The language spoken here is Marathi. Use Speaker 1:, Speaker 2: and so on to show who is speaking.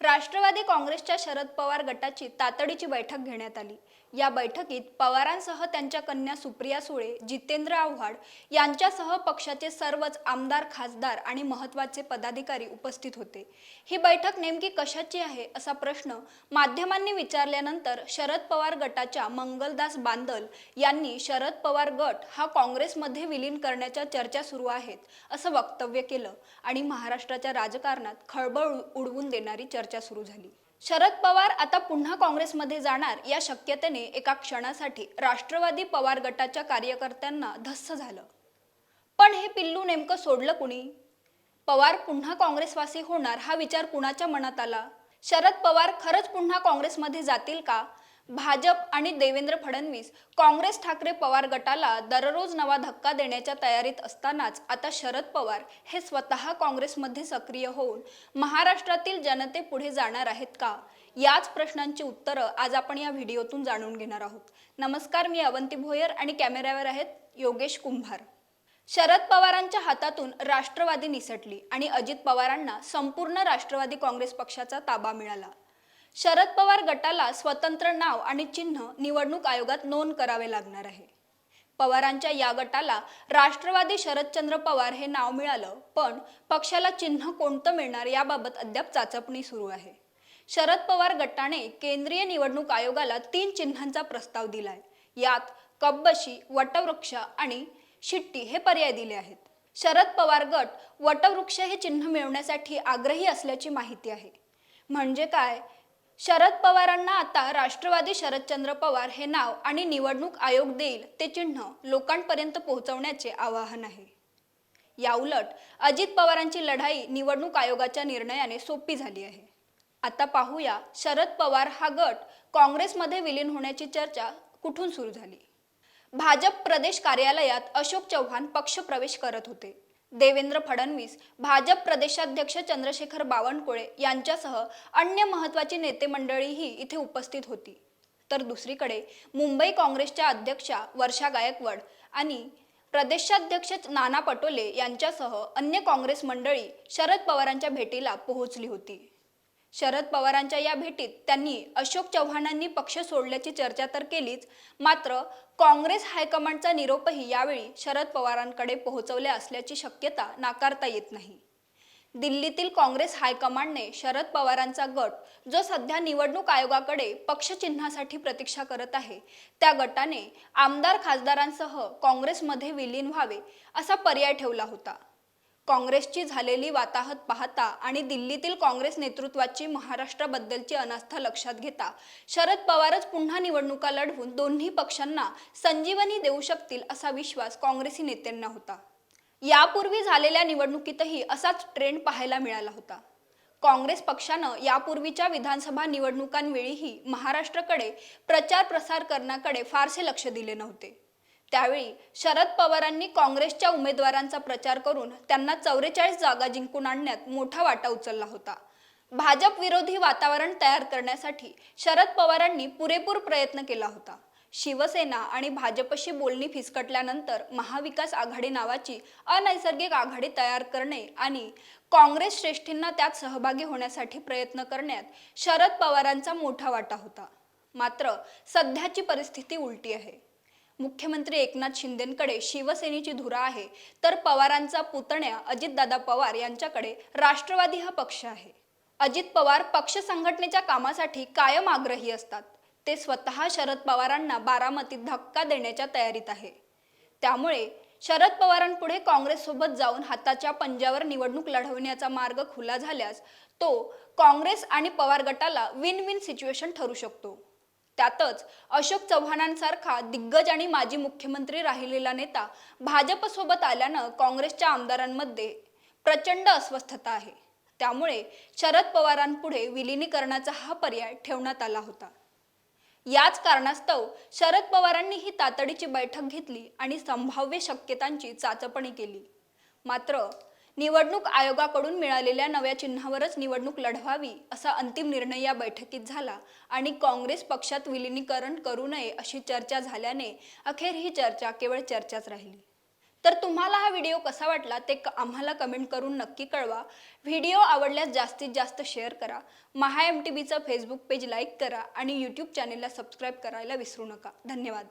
Speaker 1: राष्ट्रवादी काँग्रेसच्या शरद पवार गटाची तातडीची बैठक घेण्यात आली. या बैठकीत पवारांसह त्यांच्या कन्या सुप्रिया सुळे जितेंद्र आव्हाड यांच्यासह पक्षाचे सर्वच आमदार खासदार आणि महत्त्वाचे पदाधिकारी उपस्थित होते. ही बैठक नेमकी कशाची आहे असा प्रश्न माध्यमांनी विचारल्यानंतर शरद पवार गटाच्या मंगलदास बांदल यांनी शरद पवार गट हा काँग्रेसमध्ये विलीन करण्याच्या चर्चा सुरू आहेत असं वक्तव्य केलं आणि महाराष्ट्राच्या राजकारणात खळबळ उडवून देणारी चर्चा सुरू झाली. शरद पवार आता पुन्हा काँग्रेसमध्ये जाणार या शक्यतेने एका क्षणासाठी राष्ट्रवादी पवार गटाच्या कार्यकर्त्यांना धस्स झालं. पण हे पिल्लू नेमकं सोडलं कुणी? पवार पुन्हा काँग्रेसवासी होणार हा विचार कुणाच्या मनात आला? शरद पवार खरंच पुन्हा काँग्रेसमध्ये जातील का? भाजप आणि देवेंद्र फडणवीस काँग्रेस ठाकरे पवार गटाला दररोज नवा धक्का देण्याच्या तयारीत असतानाच आता शरद पवार हे स्वतः काँग्रेसमध्ये सक्रिय होऊन महाराष्ट्रातील जनतेपुढे जाणार आहेत का? याच प्रश्नांची उत्तरं आज आपण या व्हिडिओतून जाणून घेणार आहोत. नमस्कार मी अवंती भोयर आणि कॅमेऱ्यावर आहेत योगेश कुंभार. शरद पवारांच्या हातातून राष्ट्रवादी निसटली आणि अजित पवारांना संपूर्ण राष्ट्रवादी काँग्रेस पक्षाचा ताबा मिळाला. शरद पवार गटाला स्वतंत्र नाव आणि चिन्ह निवडणूक आयोगात नोंद करावे लागणार आहे. पवारांच्या या गटाला राष्ट्रवादी शरदचंद्र पवार हे नाव मिळालं पण पक्षाला चिन्ह कोणतं मिळणार याबाबत अद्याप चाचपणी सुरू आहे. शरद पवार गटाने केंद्रीय निवडणूक आयोगाला तीन चिन्हांचा प्रस्ताव दिलाय. यात कब्बशी वटवृक्ष आणि शिट्टी हे पर्याय दिले आहेत. शरद पवार गट वटवृक्ष हे चिन्ह मिळवण्यासाठी आग्रही असल्याची माहिती आहे. म्हणजे काय? शरद पवारांना आता राष्ट्रवादी शरदचंद्र पवार हे नाव आणि निवडणूक आयोग देईल ते चिन्ह लोकांपर्यंत पोहोचवण्याचे आवाहन आहे. याउलट अजित पवारांची लढाई निवडणूक आयोगाच्या निर्णयाने सोपी झाली आहे. आता पाहूया शरद पवार हा गट काँग्रेसमध्ये विलीन होण्याची चर्चा कुठून सुरू झाली? भाजप प्रदेश कार्यालयात अशोक चव्हाण पक्ष प्रवेश करत होते. देवेंद्र फडणवीस भाजप प्रदेशाध्यक्ष चंद्रशेखर बावनकुळे यांच्यासह अन्य महत्त्वाची नेते मंडळीही इथे उपस्थित होती. तर दुसरीकडे मुंबई काँग्रेसच्या अध्यक्षा वर्षा गायकवाड आणि प्रदेशाध्यक्ष नाना पटोले यांच्यासह अन्य काँग्रेस मंडळी शरद पवारांच्या भेटीला पोहोचली होती. शरद पवारांच्या या भेटीत त्यांनी अशोक चव्हाणांनी पक्ष सोडल्याची चर्चा तर केलीच मात्र काँग्रेस हायकमांडचा निरोपही यावेळी शरद पवारांकडे पोहोचवल्या असल्याची शक्यता नाकारता येत नाही. दिल्लीतील काँग्रेस हायकमांडने शरद पवारांचा गट जो सध्या निवडणूक आयोगाकडे पक्षचिन्हासाठी प्रतीक्षा करत आहे त्या गटाने आमदार खासदारांसह काँग्रेसमध्ये विलीन व्हावे असा पर्याय ठेवला होता. काँग्रेसची झालेली वाताहत पाहता आणि दिल्लीतील काँग्रेस नेतृत्वाची महाराष्ट्राबद्दलची अनास्था लक्षात घेता शरद पवारच पुन्हा निवडणुका लढवून दोन्ही पक्षांना संजीवनी देऊ शकतील असा विश्वास काँग्रेसी नेत्यांना होता. यापूर्वी झालेल्या निवडणुकीतही असाच ट्रेंड पाहायला मिळाला होता. काँग्रेस पक्षानं यापूर्वीच्या विधानसभा निवडणुकांवेळीही महाराष्ट्राकडे प्रचार प्रसार करण्याकडे फारसे लक्ष दिले नव्हते. त्यावेळी शरद पवारांनी काँग्रेसच्या उमेदवारांचा प्रचार करून त्यांना चौवेचाळीस जागा जिंकून आणण्यात मोठा वाटा उचलला होता. भाजप विरोधी वातावरण तयार करण्यासाठी शरद पवारांनी पुरेपूर प्रयत्न केला होता. शिवसेना आणि भाजपशी बोलणी फिसकटल्यानंतर महाविकास आघाडी नावाची अनैसर्गिक आघाडी तयार करणे आणि काँग्रेस श्रेष्ठींना त्यात सहभागी होण्यासाठी प्रयत्न करण्यात शरद पवारांचा मोठा वाटा होता. मात्र सध्याची परिस्थिती उलटी आहे. मुख्यमंत्री एकनाथ शिंदेकडे शिवसेनेची धुरा आहे. तर पवारांचा पुतण्या अजितदादा पवार यांच्याकडे राष्ट्रवादी हा पक्ष आहे. अजित पवार पक्ष संघटनेच्या कामासाठी कायम आग्रही असतात. ते स्वतः शरद पवारांना बारामतीत धक्का देण्याच्या तयारीत आहे. त्यामुळे शरद पवारांपुढे काँग्रेससोबत जाऊन हाताच्या पंजावर निवडणूक लढवण्याचा मार्ग खुला झाल्यास तो काँग्रेस आणि पवार गटाला विन विन सिच्युएशन ठरू शकतो. त्यातच अशोक चव्हाणांसारखा दिग्गज आणि माजी मुख्यमंत्री राहिलेला नेता भाजपसोबत आल्यानं काँग्रेसच्या आमदारांमध्ये प्रचंड अस्वस्थता आहे. त्यामुळे शरद पवारांपुढे विलिनीकरणाचा हा पर्याय ठेवण्यात आला होता. याच कारणास्तव शरद पवारांनी ही तातडीची बैठक घेतली आणि संभाव्य शक्यतांची चाचपणी केली. मात्र निवडणूक आयोगाकडून मिळालेल्या नव्या चिन्हावरच निवडणूक लढवावी असा अंतिम निर्णय या बैठकीत झाला. आणि काँग्रेस पक्षात विलिनीकरण करू नये अशी चर्चा झाल्याने अखेर ही चर्चा केवळ चर्चाच राहिली. तर तुम्हाला हा व्हिडिओ कसा वाटला ते आम्हाला कमेंट करून नक्की कळवा. व्हिडिओ आवडल्यास जास्तीत जास्त शेअर करा. महा एम टी बीचं फेसबुक पेज लाईक करा आणि यूट्यूब चॅनेलला सबस्क्राईब करायला विसरू नका. धन्यवाद.